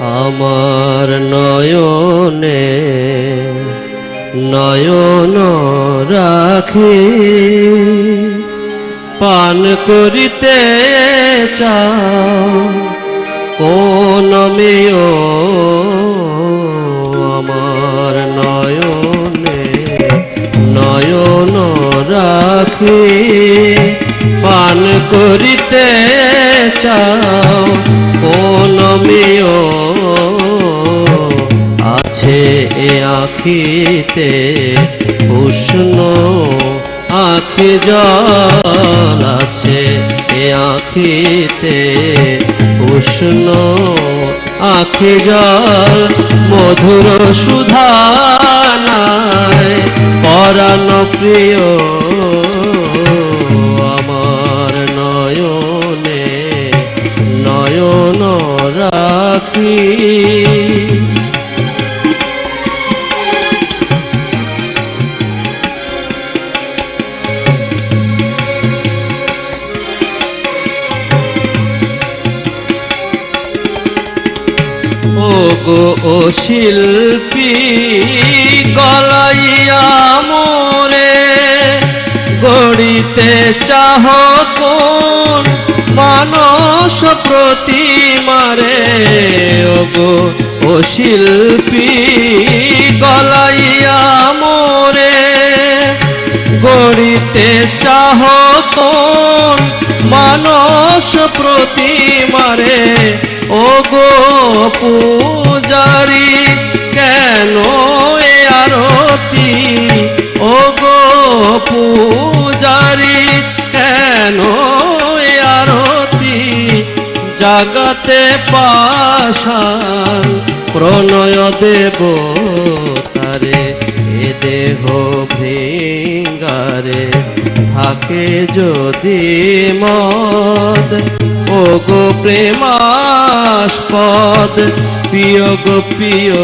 আমার নয়নে, নয়ন রাখি। পান করিতে চাও, কোন মেয় আমার নয়নে, নয়ন রাখি। পান করিতে চাও মেয় আছে এ আখিতে উষ্ণ আখি জল আছে এ আখিতে উষ্ণ আখি জল মধুর সুধা নাই পরাণ প্রিয় রাখি ও শিল্পী গলাইয়া মোরে গড়িতে চাহ কোন মানস প্রতিমারে। শিল্পী গলাইয়া মোরে, গড়িতে চাহ মানস প্রতিমারে ও গো পূজারি, কেন আরতি? ও গো পূজারি, কেন আরতি? জাগতে পাশান প্রণয় দেব তারে, এ দেহ ভৃঙ্গারে। থাকে যদি মদ ও গো প্রেমাস্পদ, প্রিয় গো প্রিয়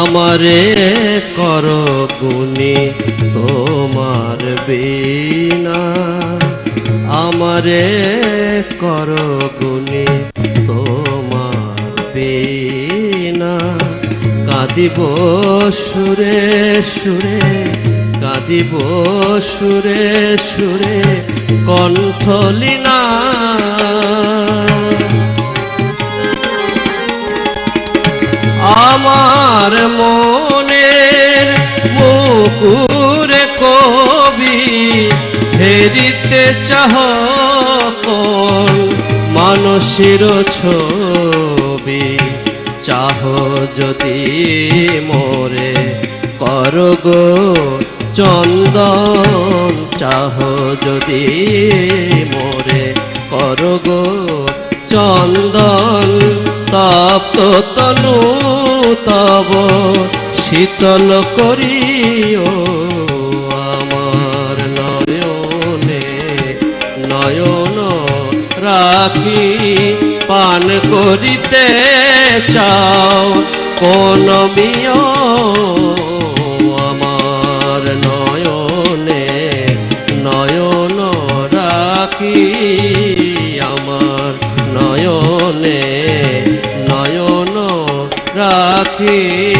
আমারে কর গুণী তোমার বিনা। আমারে কর গুণী তোমার বিনা। কাঁদিব সুরে সুরে, কাঁদিব সুরে সুরে কণ্ঠলিনা আমার মনের মুকুরে কবি হেরিতে চাহ কোন মানসের ছবি। চাহ যদি মোরে করগো চন্দন, চাহ যদি মোরে করগো চন্দন, তপ্ত তনু তব শীতল করিও আমার নয়নে, নয়ন রাখি, পান করিতে চাও, কোন আমার নয়নে, নয়ন রাখি, আমার নয়নে। নয়ন রাখি